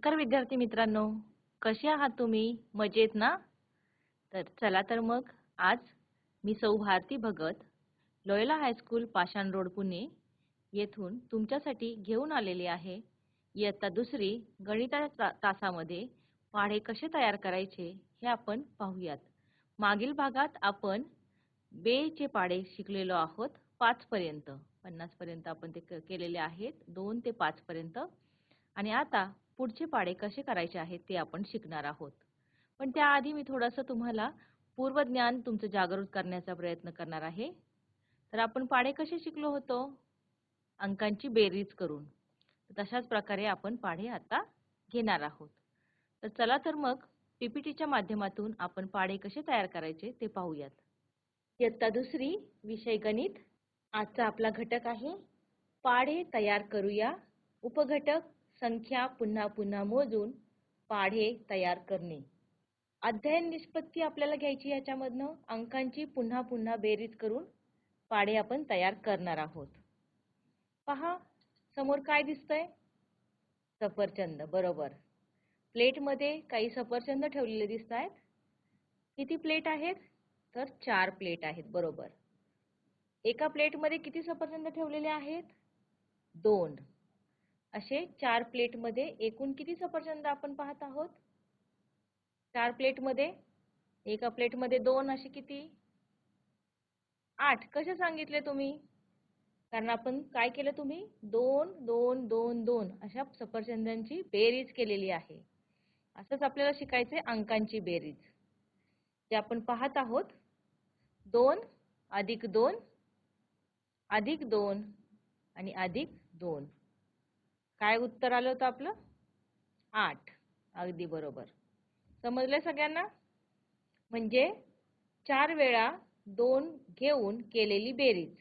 नमस्कार विद्यार्थी मित्रांनो. कसे आहात तुम्ही? मजेत ना? तर चला तर मग आज मी सौ Bharati Bhagat Loyola high school Pashan road Pune येथून तुमच्यासाठी घेऊन आलेले आहे. इयत्ता दुसरी गणिता तासामध्ये पाढे कसे तयार करायचे हे आपण पाहूयात. मागील भागात आपण बेचे पाढे शिकलेलो आहोत पाच पर्यंत. पन्नास पर्यंत आपण ते क- केलेले आहेत. दोन ते पाच पर्यंत. आणि आता पुढचे पाढे कसे करायचे आहेत ते आपण शिकणार आहोत. पण त्याआधी मी थोडंसं तुम्हाला पूर्वज्ञान तुमचं जागृत करण्याचा प्रयत्न करणार आहे. तर आपण पाढे कसे शिकलो होतो? अंकांची बेरीज करून. तशाच प्रकारे आपण पाढे आता घेणार आहोत. तर चला तर मग पीपीटीच्या माध्यमातून आपण पाढे कसे तयार करायचे ते पाहूयात. इयत्ता दुसरी विषय गणित. आजचा आपला घटक आहे. पाढे तयार करूया. उपघटक संख्या पुन्हा पुन्हा मोजून पाढे तयार करणे. अध्ययन निष्पत्ती आपल्याला घ्यायची याच्यामधनं. अंकांची पुन्हा पुन्हा बेरीज करून पाढे आपण तयार करणार आहोत. पहा समोर काय दिसतंय? सफरचंद बरोबर. प्लेटमध्ये काही सफरचंद ठेवलेले दिसत आहेत. किती प्लेट आहेत? तर चार प्लेट आहेत बरोबर. एका प्लेटमध्ये किती सफरचंद ठेवलेले आहेत? दोन. असे चार प्लेटमध्ये एकूण किती सफरचंद आपण पाहत आहोत? चार प्लेटमध्ये एका प्लेटमध्ये दोन असे किती? आठ. कसे सांगितले तुम्ही? कारण आपण काय केलं तुम्ही? दोन दोन दोन दोन अशा सफरचंदांची बेरीज केलेली आहे. असंच आपल्याला शिकायचंय अंकांची बेरीज. जे आपण पाहत आहोत दोन अधिक दोन अधिक दोन आणि अधिक दोन. काय उत्तर आलं होतं आपलं? आठ. अगदी बरोबर. समजलं सगळ्यांना? म्हणजे चार वेळा दोन घेऊन केलेली बेरीज.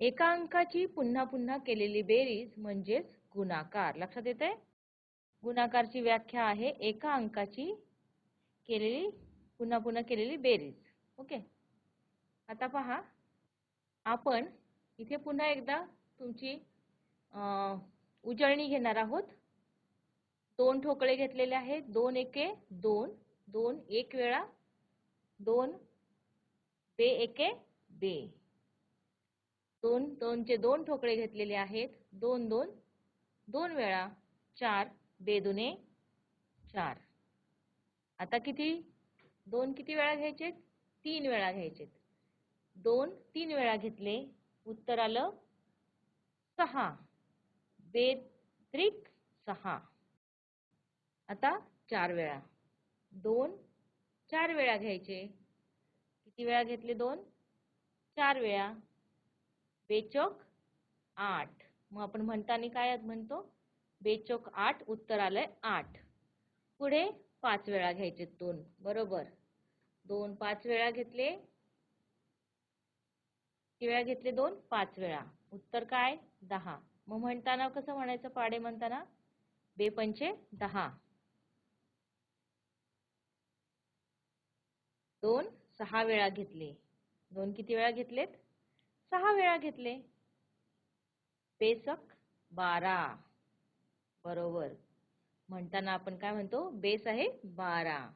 एका अंकाची पुन्हा पुन्हा केलेली बेरीज म्हणजेच गुणाकार. लक्षात येते गुणाकारची व्याख्या आहे एका अंकाची केलेली पुन्हा पुन्हा केलेली बेरीज. ओके? आता पहा. आपण इथे पुन्हा एकदा तुमची उजळणी घेणार आहोत. दोन ठोकळे घेतलेले आहेत. दोन एके दोन दोन एक वेळा दोन बे एके बे. दोन दोनचे दोन ठोकळे घेतलेले आहेत. दोन दोन दोन वेळा चार बे दुने चार. आता किती? दोन किती वेळा घ्यायचे? तीन वेळा घ्यायचे. दोन तीन वेळा घेतले. उत्तर आलं सहा. बे सहा. आता चार वेळा. दोन चार वेळा घ्यायचे. किती वेळा घेतले दोन? चार वेळा. बेचोक आठ. मग आपण म्हणताना काय म्हणतो? बेचोक आठ उत्तर आलंय आठ. पुढे पाच वेळा घ्यायचे दोन. बरोबर. दोन पाच वेळा घेतले. किती वेळा घेतले दोन? पाच वेळा. उत्तर काय? दहा. मग म्हणताना कसं म्हणायचं? पाडे म्हणताना बेपंचे दहा. दोन सहा वेळा घेतले. दोन किती वेळा घेतलेत? सहा वेळा घेतले. बेसक बारा. बरोबर. म्हणताना आपण काय म्हणतो? बेस आहे बारा.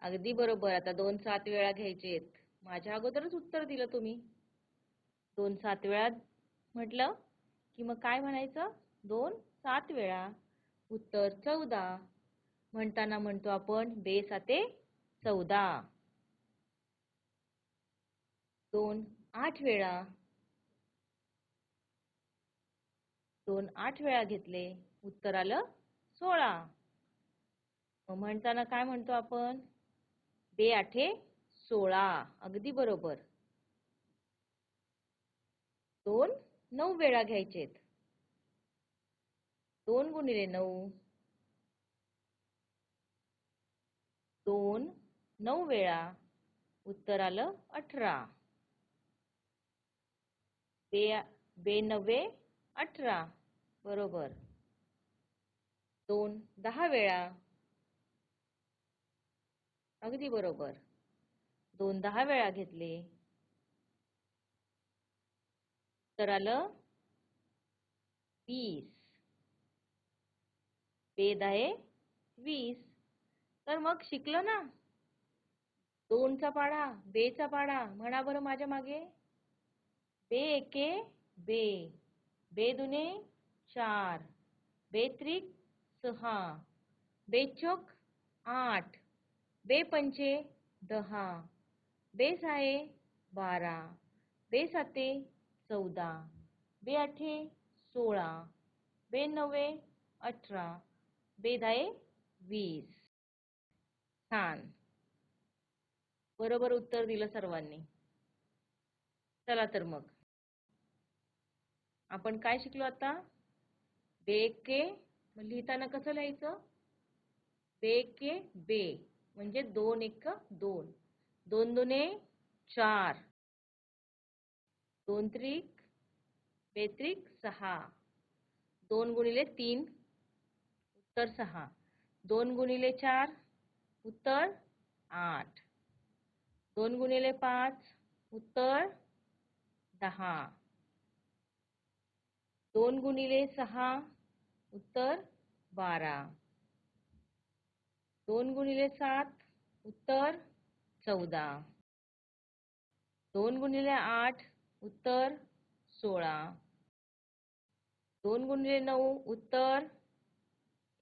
अगदी बरोबर. आता दोन सात वेळा घ्यायचेत. माझ्या अगोदरच उत्तर दिलं तुम्ही. दोन सात वेळा म्हटलं? की मग काय म्हणायचं? दोन सात वेळा. उत्तर चौदा. म्हणताना म्हणतो आपण बे साते चौदा. दोन आठ वेळा. दोन आठ वेळा घेतले. उत्तर आलं सोळा. मग म्हणताना काय म्हणतो आपण? बे आठे सोळा. अगदी बरोबर. दोन नऊ वेळा घ्यायचेत. दोन गुणिले नऊ. दोन नऊ वेळा. उत्तर आलं अठरा. बे बे अठरा. बरोबर. दोन दहा वेळा. अगदी बरोबर. दोन दहा वेळा घेतले. तर आलं वीस. वेद आहे वीस. तर मग शिकलो ना? दोनचा पाढा बेचा पाढा म्हणा बरं माझ्या मागे. बे एके बे. बे दुने चार. बेत्रिक सहा. बेचोक आठ. बे पंचे दहा. बे साहे बारा. बे साते चौदा बे आठे सोळा बे नवे अठरा बे दहाये वीस. छान. बरोबर उत्तर दिलं सर्वांनी. चला तर मग. आपण काय शिकलो आता? बेके मग लिहिताना कसं लिहायचं? बेके बे म्हणजे दोन एक दोन. दोन दोने चार. दोन त्रिक बेत्रिक सहा. दोन गुणिले तीन उत्तर सहा. दोन गुणिले चार उत्तर आठ. दोन गुणिले पाच उत्तर दहा. दोन गुणिले सहा उत्तर बारा. दोन गुणिले सात उत्तर चौदा. दोन गुणिले आठ उत्तर सोळा. दोन गुणिले नऊ उत्तर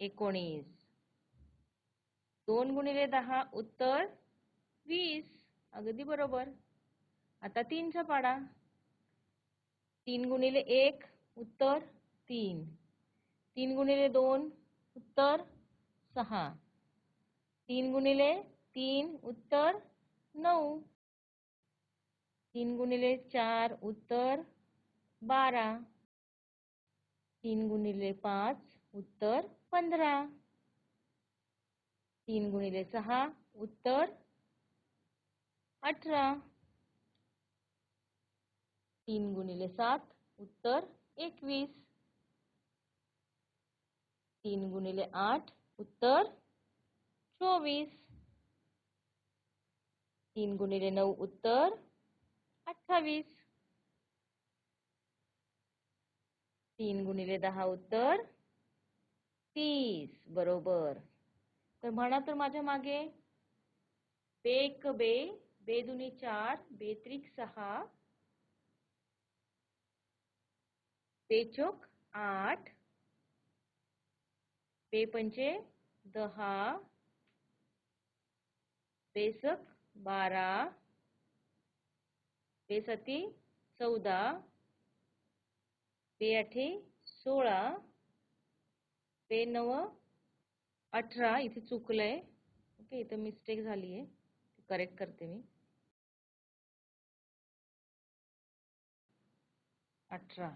एकोणीस. दोन गुणिले दहा उत्तर वीस. अगदी बरोबर. आता तीनचा पाडा. तीन गुणिले एक उत्तर तीन. तीन गुणिले दोन उत्तर सहा. तीन गुणिले तीन उत्तर नऊ. तीन गुणिले चार उत्तर बारा. तीन गुणिले पाच उत्तर पंधरा. तीन गुणिले सहा उत्तर अठरा. तीन गुणिले सात उत्तर एकवीस. तीन गुणिले आठ उत्तर चोवीस. तीन गुणिले नऊ उत्तर अठ्ठावीस. तीन गुणिले दहा उत्तर तीस. बरोबर. तर म्हणा तर माझ्या मागे. बेक बे बे दुनी चार बेत्रिक सहा. बेचोक आठ. बेपंचे दहा. बेसक बारा. बेसती चौदा बेआठे सोळा बेनव अठरा इथे चुकलंय. ओके इथं मिस्टेक झाली आहे करेक्ट करते मी. अठरा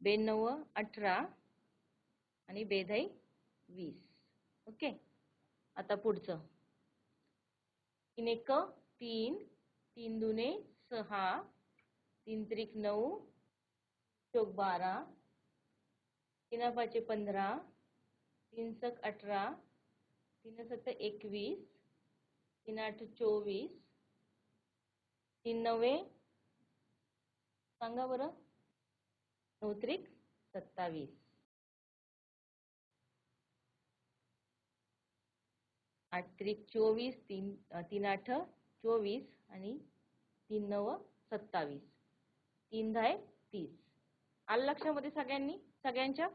बेनव अठरा आणि बेधाई वीस. ओके आता पुढचं. तीन एक तीन तीन दुने सहा तीन त्रिक नऊ चौक बारा तीन पाचे पंधरा तीन सक अठरा तीन सत्त एकवीस तीन आठ चोवीस तीन नवे सांगा बरं. नऊ त्रिक सत्तावीस. आठ त्रिक चोवीस तीन तीन आठ चोवीस आणि तीन नव सत्तावीस. तीन दहा तीस. आलं लक्षामध्ये सगळ्यांनी? सगळ्यांच्या?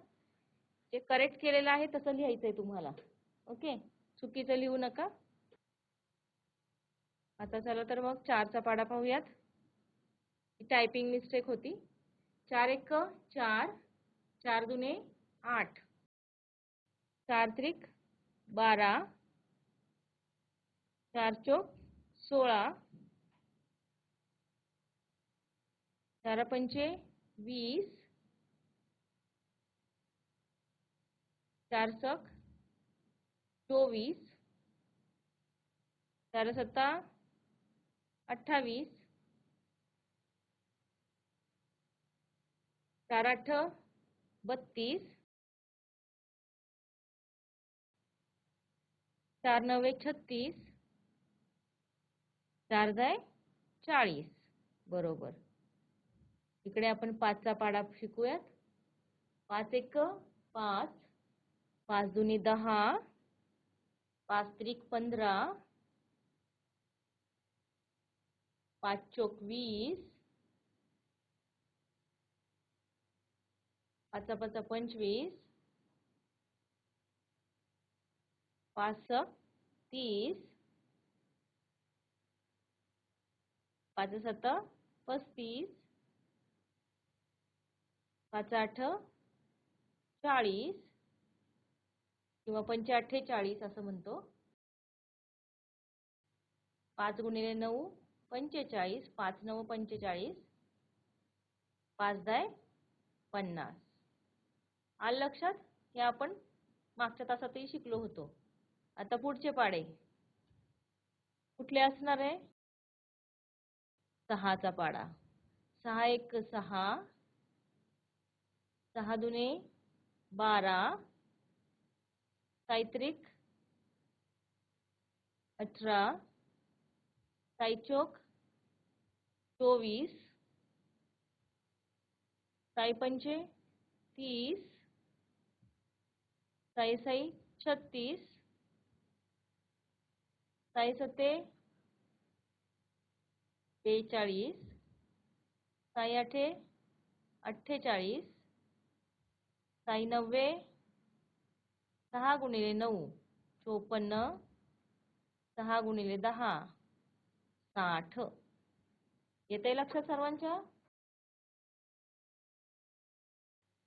जे करेक्ट केलेलं आहे तसं लिहायचंय तुम्हाला. ओके चुकीचं लिहू नका. आता चला तर मग चारचा पाडा पाहूयात. टायपिंग मिस्टेक होती. चार एक चार. चार दुने आठ. चार त्रिक बारा. चार चौक सोळा. चार पंचे वीस. चार सक चोवीस. चार सत्ता अठ्ठावीस. चार आठ बत्तीस. चार नव्वे छत्तीस. चार दाय चाळीस. बरोबर. इकडे आपण पाचचा पाडा शिकूयात. पाच एक पाच. पाच दुनी दहा. पाच त्रिक पंधरा. पाच चोक वीस. पाचा पाचा पंचवीस. पाच तीस. पाच सत पस्तीस पाच आठ चाळीस किंवा पंचे अठ्ठेचाळीस असं म्हणतो. पाच गुणिले नऊ पंचेचाळीस पाच नऊ पंचेचाळीस पाच दाय पन्नास. आलं लक्षात? हे आपण मागच्या तासातही शिकलो होतो. आता पुढचे पाडे. कुठले असणार आहे? सहाचा पाडा. सहा एक सहा. सहा दुने बारा. सायत्रिक अठरा. सायचोक चोवीस. सायपंचे तीस. साईसाई छत्तीस. साई सते बेचाळीस साई आठे अठ्ठेचाळीस साई नव्वे सहा गुणिले नऊ चोपन्न सहा गुणिले दहा साठ. येते लक्षात सर्वांच्या?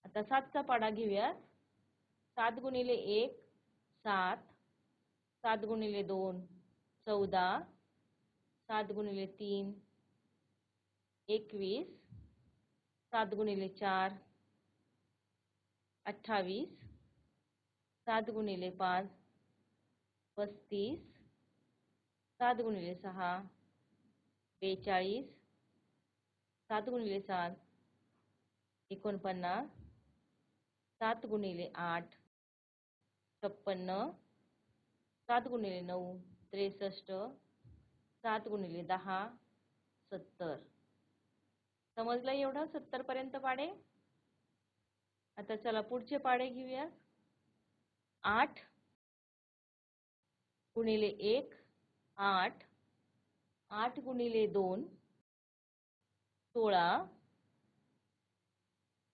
आता सातचा पाडा घेऊयात. सात गुणिले एक सात. सात गुणिले दोन चौदा. सात गुणिले तीन एकवीस सात गुणिले चार अठ्ठावीस सात गुणिले पाच पस्तीस सात गुणिले सहा बेचाळीस सात गुणिले सात एकोणपन्नास सात गुणिले आठ छप्पन्न सात गुणिले नऊ त्रेसष्ट सात गुणिले दहा सत्तर. समजलं एवढं? सत्तर पर्यंत पाडे? आता चला पुढचे पाडे घेऊया. आठ गुणिले एक आठ. आठ गुणिले दोन सोळा.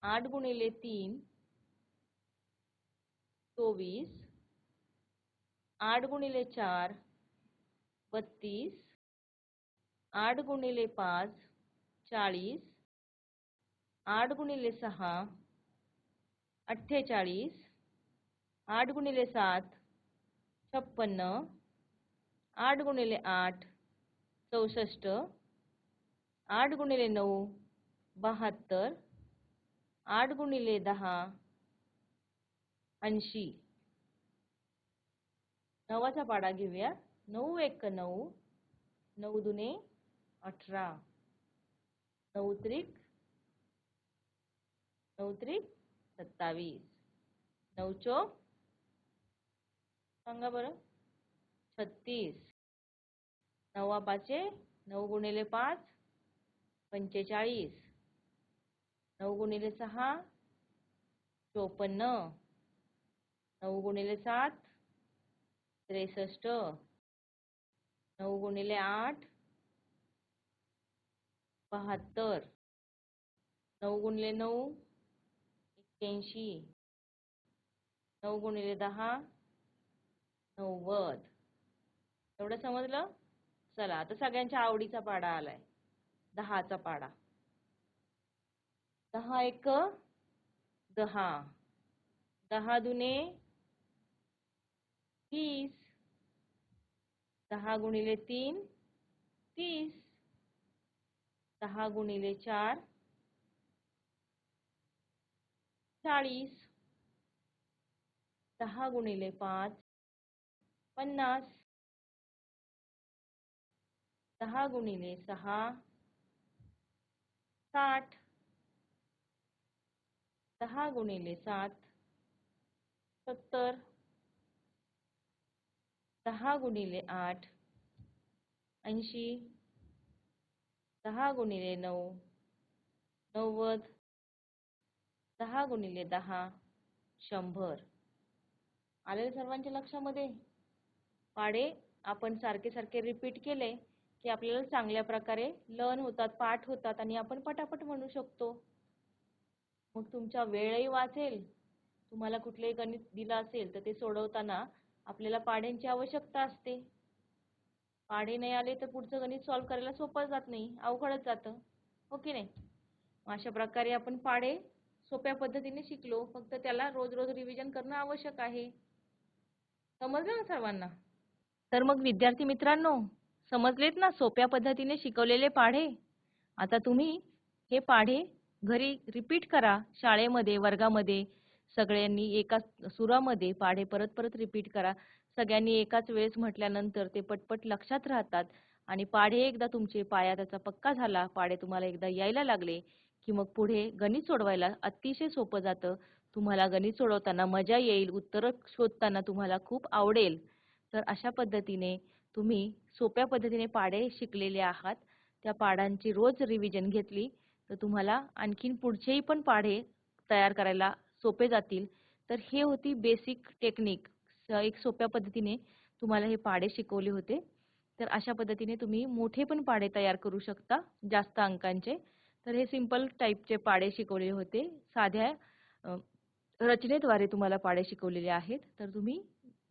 आठ गुणिले तीन चोवीस. आठ गुणिले चार बत्तीस. आठ गुणिले पाच चाळीस. आठ गुणिले सहा अठ्ठेचाळीस. आठ गुणिले सात छप्पन्न. आठ गुणिले आठ चौसष्ट. आठ गुणिले नऊ बहात्तर. आठ गुणिले दहा ऐंशी. नवाचा पाडा घेऊया. नऊ एक नऊ नऊ दुने अठरा. नऊ त्रिक नऊ त्रिक सत्तावीस. नऊ चोक सांगा बरं. छत्तीस. नवा पाचे. नऊ गुणिले पाच. पंचेचाळीस. नऊ गुणिले सहा. चोपन्न. नऊ गुणिले सात. त्रेसष्ट. नऊ गुणिले आठ. बहात्तर. नऊ गुणिले नऊ एक्क्याऐंशी. नऊ गुणिले दहा नव्वद. एवढं समजलं? चला आता सगळ्यांच्या आवडीचा पाडा आलाय. दहाचा पाडा. दहा एक दहा. दहा दुने तीस. दहा गुणिले तीन तीस. दहा गुणिले चार. चाळीस. दहा गुणिले पाच. पन्नास. दहा गुणिले सहा. साठ. दहा गुणिले सात. सत्तर. दहा गुणिले आठ. ऐंशी. दहा गुणिले नऊ नव्वद दहा गुणिले दहा शंभर. आलेलं सर्वांच्या लक्षामध्ये? पाढे आपण सारखे सारखे रिपीट केले की आपल्याला चांगल्या प्रकारे लर्न होतात पाठ होतात आणि आपण पटापट म्हणू शकतो. मग तुमचा वेळही वाचेल. तुम्हाला कुठलेही गणित दिलं असेल तर ते सोडवताना आपल्याला पाढ्यांची आवश्यकता असते. पाढे नाही आले तर पुढचं गणित सॉल्व्ह करायला सोपं जात नाही अवघडच जातं. हो की नाही अशा प्रकारे आपण पाढे सोप्या पद्धतीने शिकलो. फक्त त्याला रोज रोज रिव्हिजन करणं आवश्यक आहे. समजलं ना सर्वांना? तर मग विद्यार्थी मित्रांनो समजलेत ना सोप्या पद्धतीने शिकवलेले पाढे? आता तुम्ही हे पाढे घरी रिपीट करा शाळेमध्ये वर्गामध्ये. सगळ्यांनी एका सुरामध्ये पाढे परत परत रिपीट करा. सगळ्यांनी एकाच वेळेस म्हटल्यानंतर ते पटपट लक्षात राहतात आणि पाढे एकदा तुमचे पाया त्याचा पक्का झाला पाढे तुम्हाला एकदा यायला लागले की मग पुढे गणित सोडवायला अतिशय सोपं जातं. तुम्हाला गणित सोडवताना मजा येईल उत्तरं शोधताना तुम्हाला खूप आवडेल. तर अशा पद्धतीने तुम्ही सोप्या पद्धतीने पाढे शिकलेले आहात. त्या पाढांची रोज रिव्हिजन घेतली तर तुम्हाला आणखीन पुढचेही पण पाढे तयार करायला सोपे जातील. तर हे होती बेसिक टेक्निक एक सोप्या पद्धतीने तुम्हाला हे पाढे शिकवले होते. तर अशा पद्धतीने तुम्ही मोठे पण पाढे तयार करू शकता जास्त अंकांचे. तर हे सिंपल टाईपचे पाढे शिकवले होते. साध्या रचनेद्वारे तुम्हाला पाढे शिकवलेले आहेत. तर तुम्ही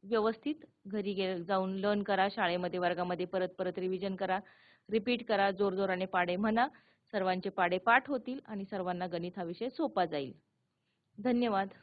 व्यवस्थित घरी गे जाऊन लर्न करा शाळेमध्ये वर्गामध्ये परत परत रिव्हिजन करा. रिपीट करा जोरजोराने पाढे म्हणा. सर्वांचे पाढे पाठ होतील आणि सर्वांना गणित हा विषय सोपा जाईल. धन्यवाद.